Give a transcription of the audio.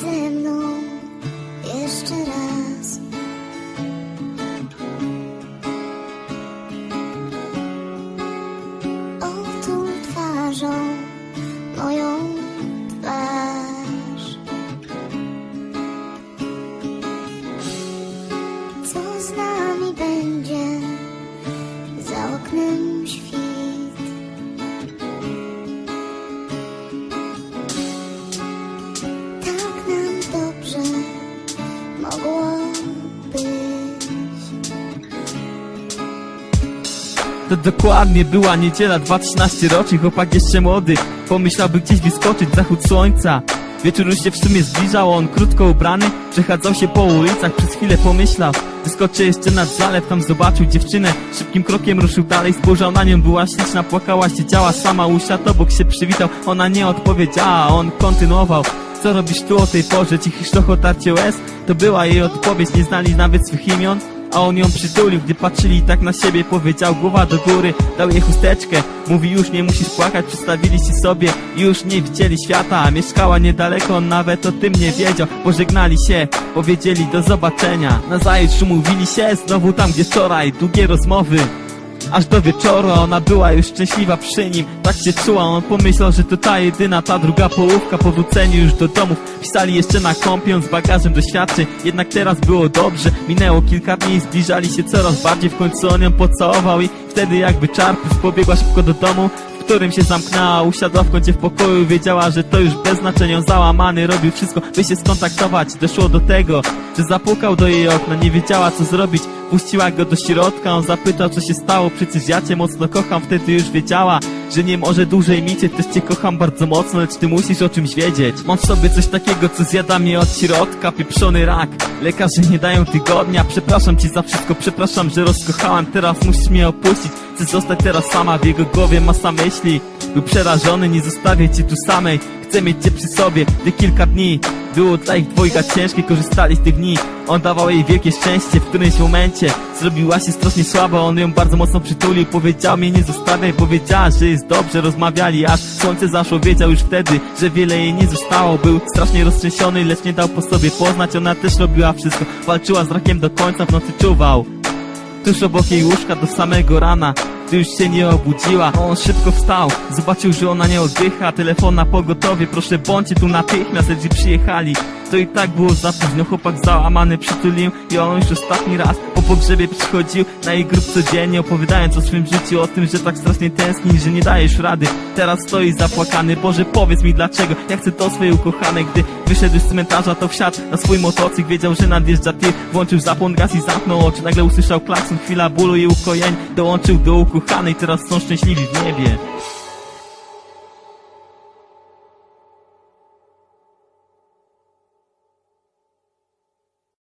ze mną jeszcze raz. Otul twarzą moją twarz. Co z nami będzie za oknem świt? To dokładnie była niedziela 2013 rocznik, chłopak jeszcze młody. Pomyślałby gdzieś wyskoczyć zachód słońca. Wieczór już się w sumie zbliżał, on krótko ubrany Przechadzał się po ulicach, przez chwilę pomyślał. Wyskoczy jeszcze nad zalew, tam zobaczył dziewczynę. Szybkim krokiem ruszył dalej, spojrzał na nią, była śliczna Płakała, siedziała sama, usiadł obok się przywitał. Ona nie odpowiedziała, on kontynuował. Co robisz tu o tej porze? Cichy szloch otarcie łez? To była jej odpowiedź, nie znali nawet swych imion a on ją przytulił, gdy patrzyli tak na siebie Powiedział głowa do góry, dał jej chusteczkę. Mówi już nie musisz płakać, przedstawili się sobie Już nie widzieli świata, mieszkała niedaleko nawet o tym nie wiedział, pożegnali się Powiedzieli do zobaczenia. Nazajutrz umówili się, znowu tam gdzie wczoraj Długie rozmowy Aż do wieczoru ona była już szczęśliwa przy nim. Tak się czuła, on pomyślał, że to ta jedyna Ta druga połówka. Po wróceniu już do domów Pisali jeszcze na kąpię z bagażem doświadczeń Jednak teraz było dobrze Minęło kilka dni, zbliżali się coraz bardziej. W końcu on ją pocałował i wtedy jakby czarpów Pobiegła szybko do domu którym się zamknęła, usiadła w kącie w pokoju Wiedziała, że to już bez znaczenia. Załamany robił wszystko, by się skontaktować. Doszło do tego, że zapukał do jej okna Nie wiedziała co zrobić, puściła go do środka On zapytał co się stało, przecież ja cię mocno kocham Wtedy już wiedziała, że nie może dłużej milczeć Też cię kocham bardzo mocno, lecz ty musisz o czymś wiedzieć. Mam w sobie coś takiego, co zjada mnie od środka Pieprzony rak, lekarze nie dają tygodnia Przepraszam cię za wszystko, przepraszam, że rozkochałem Teraz musisz mnie opuścić, chcę zostać teraz sama W jego głowie masa myśli. Był przerażony, nie zostawię cię tu samej. Chcę mieć cię przy sobie, te kilka dni. Było dla ich dwojga ciężkie, korzystali z tych dni On dawał jej wielkie szczęście. W którymś momencie Zrobiła się strasznie słaba, on ją bardzo mocno przytulił. Powiedział mnie nie zostawiaj, powiedziała, że jest dobrze. Rozmawiali aż słońce zaszło, wiedział już wtedy Że wiele jej nie zostało, był strasznie roztrzęsiony Lecz nie dał po sobie poznać, ona też robiła wszystko. Walczyła z rakiem do końca, w nocy czuwał Tuż obok jej łóżka do samego rana. Gdy już się nie obudziła On szybko wstał. Zobaczył, że ona nie oddycha. Telefon na pogotowie. Proszę bądźcie tu natychmiast. Ledzy przyjechali To i tak było za późno. Chłopak załamany przytulił I on już ostatni raz Po pogrzebie przychodził Na jej grób codziennie Opowiadając o swym życiu O tym, że tak strasznie tęskni Że nie dajesz rady. Teraz stoi zapłakany. Boże powiedz mi dlaczego? Ja chcę to swojej ukochanej Gdy wyszedł z cmentarza To wsiadł na swój motocykl Wiedział, że nadjeżdża. Tir Włączył zapłon gaz i zamknął oczy. Nagle usłyszał klakson Chwila bólu i ukojeń. Dołączył do ukochanej. Teraz są szczęśliwi w niebie